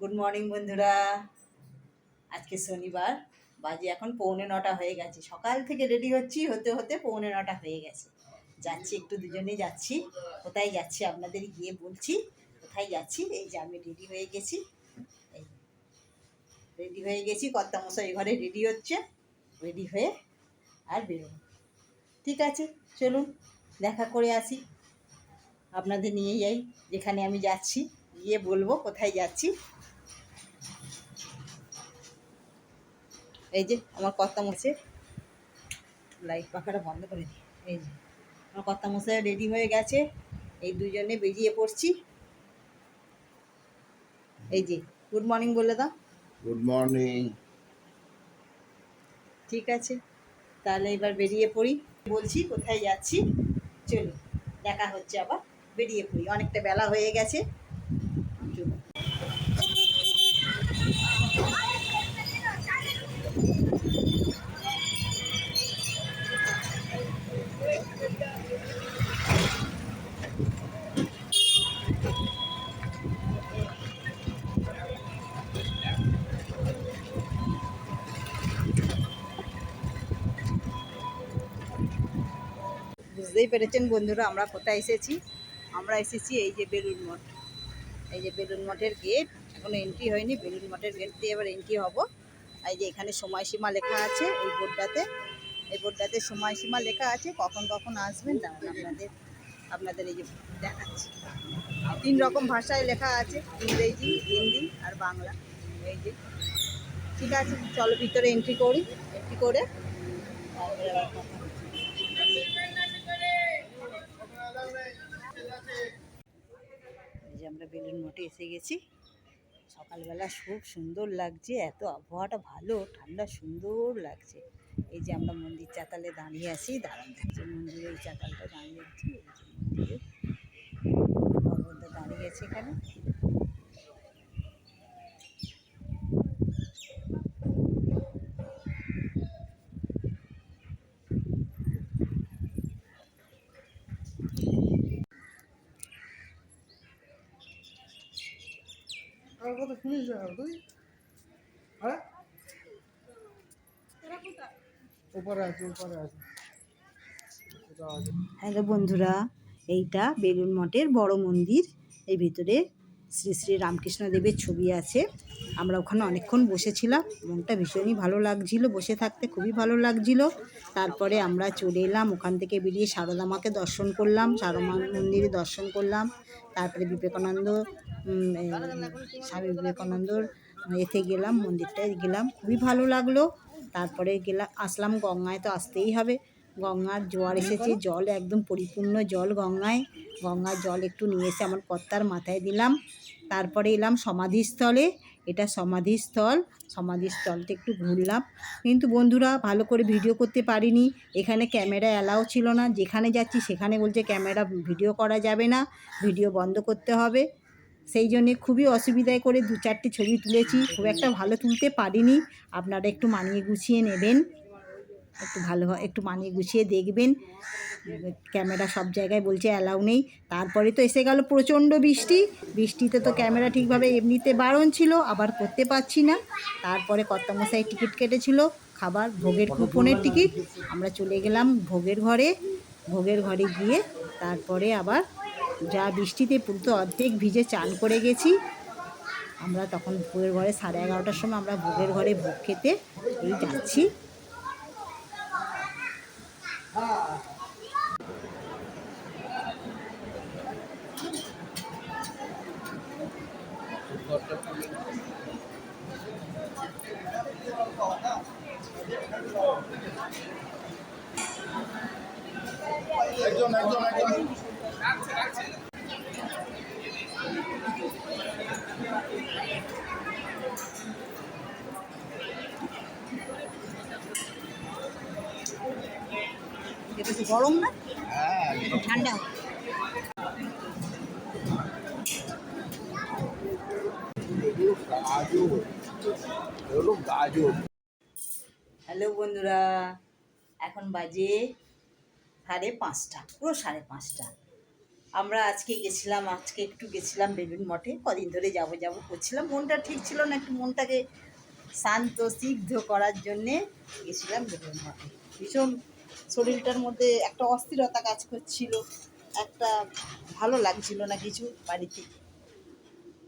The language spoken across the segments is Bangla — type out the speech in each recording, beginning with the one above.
গুড মর্নিং বন্ধুরা। আজকে শনিবার, বাজে এখন পৌনে নটা হয়ে গেছে। সকাল থেকে রেডি হচ্ছি, হতে হতে পৌনে নটা হয়ে গেছে। যাচ্ছি, একটু দুজনে যাচ্ছি। কোথায় যাচ্ছি আপনাদের গিয়ে বলছি, কোথায় যাচ্ছি? এই যে আমি রেডি হয়ে গেছি। এই রেডি হয়ে গেছি, কর্তামশাই ঘরে রেডি হচ্ছে। রেডি হয়ে আর বেরোবো। ঠিক আছে, চলুন, দেখা করে আসি। আপনাদের নিয়ে যাই, যেখানে আমি যাচ্ছি, গিয়ে বলব কোথায় যাচ্ছি। এই যে আমার কর্তা মশাই। লাইট পাখাটা বন্ধ করে দিই। এই যে আমার কর্তা মশাই রেডি হয়ে গেছে। এই দুজনে বেরিয়ে পড়ছি। এই যে গুড মর্নিং বলে দাও। গুড মর্নিং ঠিক আছে। তাহলে এবার বেরিয়ে পড়ি। বলছি কোথায় যাচ্ছি? চলো দেখা হচ্ছে আবার। বেরিয়ে পড়ি। অনেকটা বেলা হয়ে গেছে। বুঝতেই পেরেছেন বন্ধুরা, আমরা কোথায় এসেছি? আমরা এসেছি এই যে বেলুন মঠ। এই যে বেলুন মঠের গেট, এখনও এন্ট্রি হয়নি বেলুন মঠের গেট দিয়ে এবার এন্ট্রি হব। এই যে এখানে সময়সীমা লেখা আছে এই বোর্ডটাতে। এই বোর্ডটাতে সময়সীমা লেখা আছে, কখন কখন আসবেন দাঁড়ান আপনাদের আপনাদের এই যে দেখাচ্ছি। তিন রকম ভাষায় লেখা আছে, ইংরেজি, হিন্দি আর বাংলা। এই যে, ঠিক আছে, চলো ভিতরে এন্ট্রি করি এন্ট্রি করে। এই যে আমরা বেলুন মঠে এসে গেছি। সকালবেলা খুব সুন্দর লাগছে, এত আবহাওয়াটা ভালো, ঠান্ডা সুন্দর লাগছে। এই যে আমরা মন্দির চাতালে দাঁড়িয়ে আছি, দাঁড়ান যে মন্দিরে এই চাতালটা দাঁড়িয়ে আছি, এই যে মন্দিরে দাঁড়িয়ে আছে এখানে। তুই? উপরে উপরে আছে হ্যালো বন্ধুরা এইটা বেলুন মঠের বড় মন্দির এই ভিতরে শ্রী শ্রী রামকৃষ্ণ দেবের ছবি আছে। আমরা ওখানে অনেকক্ষণ বসেছিলাম। মনটা ভীষণই ভালো লাগছিল। বসে থাকতে খুবই ভালো লাগছিল। তারপরে আমরা চলে এলাম। ওখান থেকে বেরিয়ে সারদা মাকে দর্শন করলাম। সারদা মন্দিরে দর্শন করলাম। তারপরে বিবেকানন্দ স্বামী বিবেকানন্দর এতে গেলাম, মন্দিরটায় গেলাম। খুবই ভালো লাগল। তারপরে গেলাম আসলাম গঙ্গায় তো আসতেই হবে। গঙ্গার জোয়ার এসেছে জল একদম পরিপূর্ণ জল গঙ্গায়। গঙ্গার জল একটু নিয়ে এসে আমার কর্তার মাথায় দিলাম। তারপরে এলাম সমাধিস্থলে। এটা সমাধিস্থল। সমাধিস্থলটা একটু ঘুরলাম। কিন্তু বন্ধুরা ভালো করে ভিডিও করতে পারিনি। এখানে ক্যামেরা অ্যালাও ছিল না। যেখানে যাচ্ছি সেখানে বলছে ক্যামেরা ভিডিও করা যাবে না। ভিডিও বন্ধ করতে হবে। সেই জন্যে খুবই অসুবিধায় করে দু চারটে ছবি তুলেছি। খুব একটা ভালো তুলতে পারিনি। আপনারা একটু মানিয়ে গুছিয়ে নেবেন। একটু ভালো একটু মানিয়ে গুছিয়ে দেখবেন। ক্যামেরা সব জায়গায় বলছে অ্যালাউ নেই। তারপরে তো এসে গেল প্রচণ্ড বৃষ্টি। বৃষ্টিতে তো ক্যামেরা ঠিকভাবে এমনিতে বারণ ছিল, আবার করতে পারছি না। তারপরে কর্তামশাই টিকিট কেটেছিল, খাবার, ভোগের কুপনের টিকিট। আমরা চলে গেলাম ভোগের ঘরে। ভোগের ঘরে গিয়ে তারপরে আবার যা বৃষ্টিতে পুরো অর্ধেক ভিজে চান করে গেছি। আমরা তখন ভোগের ঘরে সাড়ে এগারোটার সময় আমরা ভোগের ঘরে ভোগ খেতে এই যাচ্ছি। একজন একজন একজন। এটা তো গরম না? হ্যাঁ ঠান্ডা। হ্যালো বন্ধুরা এখন বাজে সাড়ে পাঁচটা পুরো সাড়ে পাঁচটা। আমরা আজকে গেছিলাম আজকে একটু গেছিলাম বেলুন মঠে কদিন ধরে যাব যাব করছিলাম। মনটা ঠিক ছিল না একটু মনটাকে শান্ত সিদ্ধ করার জন্যে গেছিলাম বেলুন মঠে। ভীষণ শরীরটার মধ্যে একটা অস্থিরতা কাজ করছিল, একটা ভালো লাগছিল না কিছু বাড়িতে।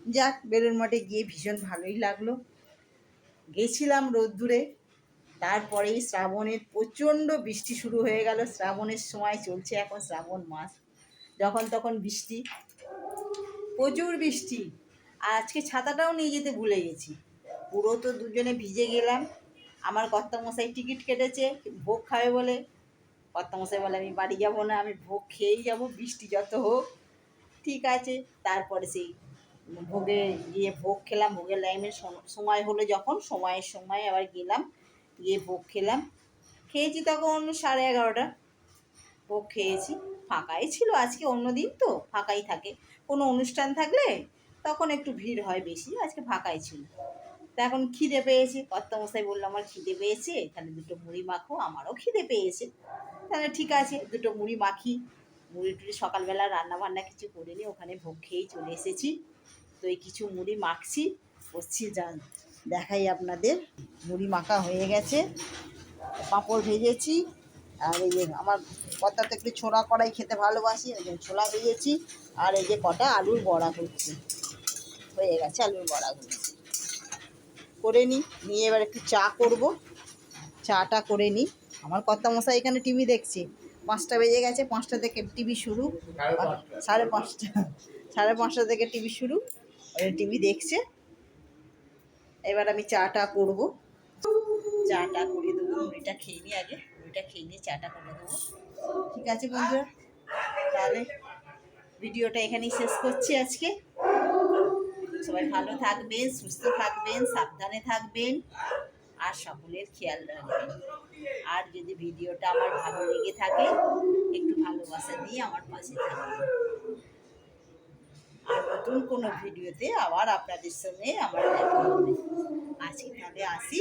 যাক বেলুন মঠে গিয়ে ভীষণ ভালোই লাগল। গেছিলাম রোদ্দুরে, তারপরেই শ্রাবণের প্রচণ্ড বৃষ্টি শুরু হয়ে গেল। শ্রাবণের সময় চলছে এখন শ্রাবণ মাস। যখন তখন বৃষ্টি, প্রচুর বৃষ্টি। আর আজকে ছাতাটাও নিয়ে যেতে ভুলে গেছি। পুরো তো দুজনে ভিজে গেলাম। আমার কর্তামশাই টিকিট কেটেছে, ভোগ খাবে বলে। কর্তামশাই বলে, আমি বাড়ি যাব না, আমি ভোগ খেয়েই যাব, বৃষ্টি যত হোক। ঠিক আছে, তারপরে সেই ভোগে গিয়ে ভোগ খেলাম, ভোগের লাইনের সম- সময় হলো যখন, সময়ের সময় আবার গেলাম, গিয়ে ভোগ খেলাম। খেয়েছি তখন সাড়ে এগারোটা। ভোগ খেয়েছি, ফাঁকাই ছিল আজকে অন্য দিন তো, ফাঁকাই থাকে। কোনো অনুষ্ঠান থাকলে তখন একটু ভিড় হয় বেশি, আজকে ফাঁকাই ছিল। তা এখন খিদে পেয়েছে। কর্তামশাই বলল, আমার খিদে পেয়েছে, তাহলে দুটো মুড়ি মাখো, আমারও খিদে পেয়েছে। তাহলে ঠিক আছে, দুটো মুড়ি মাখি। মুড়ি টুড়ি সকালবেলা রান্না বান্না কিছু করিনি, ওখানে ভোগ খেয়েই চলে এসেছি। তো এই কিছু মুড়ি মাখছি, বসছি যান দেখাই আপনাদের। মুড়ি মাখা হয়ে গেছে, পাঁপড় ভেজেছি, আর এই যে আমার কটা তো একটু ছোলা কড়াই খেতে ভালোবাসি, ওই জন্য ছোলা ভেজেছি, আর এই যে কটা আলুর বড়া করছি। হয়ে গেছে আলুর বড়াগুলো। করে নিই নিয়ে এবার একটু চা করব। চাটা করে নিই আমার কর্তা মশাই এখানে টিভি দেখছে। পাঁচটা বেজে গেছে পাঁচটা থেকে টিভি শুরু। সাড়ে পাঁচটা। সাড়ে পাঁচটা থেকে টিভি শুরু। টিভি দেখছে। এবার আমি চাটা করব। চাটা করে দেবো মুড়িটা খেয়ে নিই আগে। মুড়িটা খেয়ে নিয়ে চাটা করে দেবো। ঠিক আছে বন্ধুরা তাহলে ভিডিওটা এখানেই শেষ করছি আজকে। সবাই ভালো থাকবেন, সুস্থ থাকবেন, সাবধানে থাকবেন আর সকলের খেয়াল রাখবেন। আর যদি ভিডিওটা আমার ভালো লেগে থাকে, একটু ভালোবাসা দিয়ে আমার পাশে থাকবেন। আর নতুন কোনো ভিডিওতে আবার আপনাদের সঙ্গে আমার দেখা হবে। আজকে তাহলে আসি।